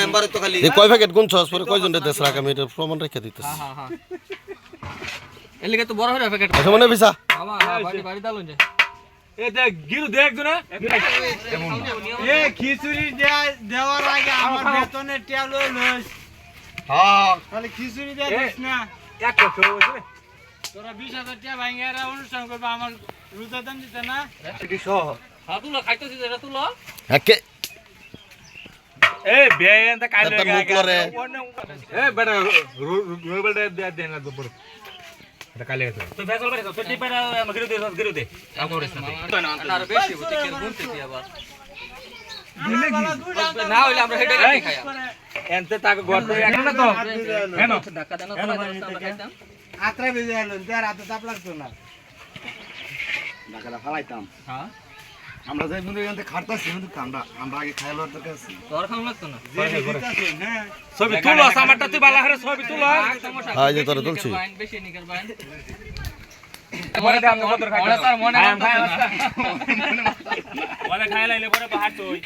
মেম্বারে তো খালি। এই কয় প্যাকেট গুনছস পরে কয়জন দেশ রাখ? আমি এটা প্রমাণ রেখে দিতেছি। হ্যাঁ হ্যাঁ এর লিগে তো বড় হয়ে প্যাকেট আচ্ছা মনে ভিসা। বাবা হ্যাঁ বাড়ি বাড়ি দালুন যে। এ দেখ গিরু দেখ না। এ খিচুড়ি দেওয়ার আগে আমার বেতনের টেল লইস। হ্যাঁ তাহলে খিচুড়ি দিয়ে দিস না। এক কত হইছে তোরা বিশ হাজার টাকা ভাঙিয়ে অনুষ্ঠান করব আমার রুজা দাম দিতে না। এটি সহ। হ্যাঁ খাইতেছিস এটা তুলো। একে এ বেন তা কাইলে তার মুখ লরে। এ বেটা রুবেল দে দেন না দুপুর এটা কাইলে গেছে তো ফেসল করে তো টিপে না গিরু দে গিরু দে আম করিস না আর বেশি বুঝতে কি আবার না হইলে আমরা হেডে খাই এনতে তাকে গড় না তো হেন ধাক্কা দেন খাইতাম আত্রা বেজে হাতে তাপ লাগতো না ফালাইতাম হ্যাঁ আমরা যাই বন্ধু এখান থেকে খাটতাছি কিন্তু আমরা আমরা আগে খাইলো তো কাছে তোর খাম লাগতো না? হ্যাঁ ছবি তুলো আমারটা তুই বালা করে ছবি তুলো। হ্যাঁ, এই যে তোরা তুলছি। বেশি নিকার বাইন। পরে দাম কত খাই মনে তার মনে খাই মানতেছে পরে খাই লাইলে পরে বাহার তুই।